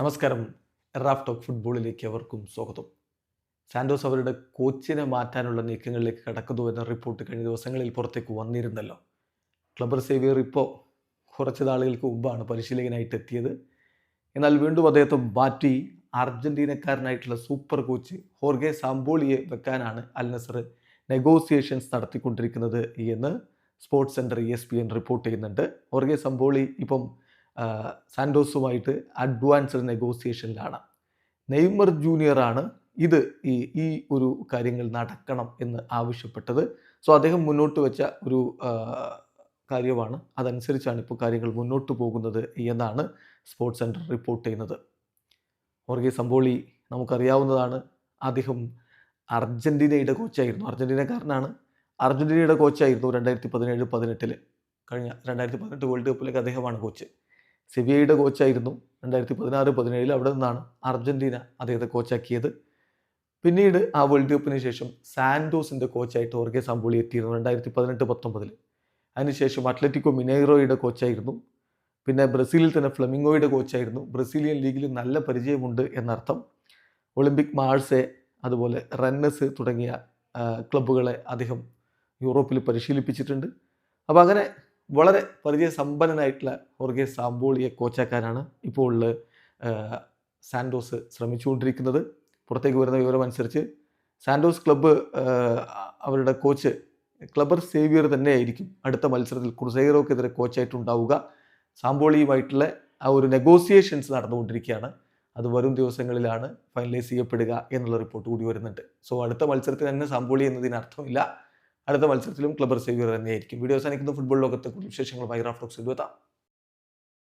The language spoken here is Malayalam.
നമസ്കാരം. റാഫ് ടോക്ക് ഫുട്ബോളിലേക്ക് അവർക്കും സ്വാഗതം. സാൻഡോസ് അവരുടെ കോച്ചിനെ മാറ്റാനുള്ള നീക്കങ്ങളിലേക്ക് കടക്കുന്നു എന്ന റിപ്പോർട്ട് കഴിഞ്ഞ ദിവസങ്ങളിൽ പുറത്തേക്ക് വന്നിരുന്നല്ലോ. ക്ലബർ സേവിയർ ഇപ്പോൾ കുറച്ച് നാളുകൾക്ക് മുമ്പാണ് പരിശീലകനായിട്ട് എത്തിയത്. എന്നാൽ വീണ്ടും അദ്ദേഹത്തെ മാറ്റി അർജന്റീനക്കാരനായിട്ടുള്ള സൂപ്പർ കോച്ച് ഹോർഗെ സാംബോളിയെ വെക്കാനാണ് അൽ നസർ നെഗോസിയേഷൻസ് നടത്തിക്കൊണ്ടിരിക്കുന്നത് എന്ന് sports center E S P N report ചെയ്യുന്നുണ്ട്. ഹോർഗെ സംബോളി ഇപ്പം ആ, സാന്റോസുമായിട്ട് അഡ്വാൻസ്ഡ് നെഗോസിയേഷനിലാണ് നെയ്മർ ജൂനിയറാണ് ഇത് ഈ ഈ ഒരു കാര്യങ്ങൾ നടക്കണം എന്ന് ആവശ്യപ്പെട്ടത്. സോ അദ്ദേഹം മുന്നോട്ട് വെച്ച ഒരു കാര്യമാണ്. അതനുസരിച്ചാണ് ഇപ്പോൾ കാര്യങ്ങൾ മുന്നോട്ട് പോകുന്നത് എന്നാണ് സ്പോർട്സ് സെന്റർ റിപ്പോർട്ട് ചെയ്യുന്നത്. ഓർഗെ സംബോളി നമുക്കറിയാവുന്നതാണ് അദ്ദേഹം അർജന്റീനയുടെ കോച്ചായിരുന്നു. അർജന്റീനക്കാരനാണ്. അർജന്റീനയുടെ കോച്ചായിരുന്നു രണ്ടായിരത്തി പതിനേഴ് പതിനെട്ടിൽ കഴിഞ്ഞ രണ്ടായിരത്തി പതിനെട്ട് വേൾഡ് കപ്പിലേക്ക് അദ്ദേഹമാണ് കോച്ച്. സെവിയയുടെ കോച്ചായിരുന്നു. രണ്ടായിരത്തി പതിനാറ് പതിനേഴിൽ അവിടെ നിന്നാണ് അർജന്റീന അദ്ദേഹത്തെ കോച്ചാക്കിയത്. പിന്നീട് ആ വേൾഡ് കപ്പിന് ശേഷം സാൻഡോസിന്റെ കോച്ചായിട്ട് ഓർഗെ സാമ്പോളി എത്തിയിരുന്നു രണ്ടായിരത്തി പതിനെട്ട് പത്തൊമ്പതിൽ അതിനുശേഷം അത്ലറ്റിക്കോ മിനൈറോയുടെ കോച്ചായിരുന്നു. പിന്നെ ബ്രസീലിൽ തന്നെ ഫ്ലമിംഗോയുടെ കോച്ചായിരുന്നു. ബ്രസീലിയൻ ലീഗിൽ നല്ല പരിചയമുണ്ട് എന്നർത്ഥം. ഒളിമ്പിക് മാഴ്സെ അതുപോലെ റന്നസ് തുടങ്ങിയ ക്ലബ്ബുകളെ അദ്ദേഹം യൂറോപ്പിൽ പരിശീലിപ്പിച്ചിട്ടുണ്ട്. അപ്പോൾ അങ്ങനെ വളരെ പരിചയസമ്പന്നനായിട്ടുള്ള ഹോർഗെ സാമ്പോളിയെ കോച്ചാക്കാനാണ് ഇപ്പോൾ ഉള്ള സാൻഡോസ് ശ്രമിച്ചുകൊണ്ടിരിക്കുന്നത്. പുറത്തേക്ക് വരുന്ന വിവരം അനുസരിച്ച് സാൻഡോസ് ക്ലബ്ബ് അവരുടെ കോച്ച് ക്ലബർ സേവിയർ തന്നെ ആയിരിക്കും അടുത്ത മത്സരത്തിൽ ക്രുസൈറോക്കെതിരെ കോച്ചായിട്ടുണ്ടാവുക. സാമ്പോളിയുമായിട്ടുള്ള ആ ഒരു നെഗോസിയേഷൻസ് നടന്നുകൊണ്ടിരിക്കുകയാണ്. അത് വരും ദിവസങ്ങളിലാണ് ഫൈനലൈസ് ചെയ്യപ്പെടുക എന്നുള്ള റിപ്പോർട്ട് കൂടി വരുന്നുണ്ട്. സോ അടുത്ത മത്സരത്തിൽ തന്നെ സാമ്പോളി എന്നതിന് അർത്ഥമില്ല. അടുത്ത മത്സരത്തിലും ക്ലബ്ബർ സേവിയർ തന്നെയായിരിക്കും. വീഡിയോ അവസാനിക്കുന്ന ഫുട്ബോൾ ലോകത്തെ കൂടുതൽ വിശേഷങ്ങളുമായി റാഫ്റ്റോക്സ് എത്താം.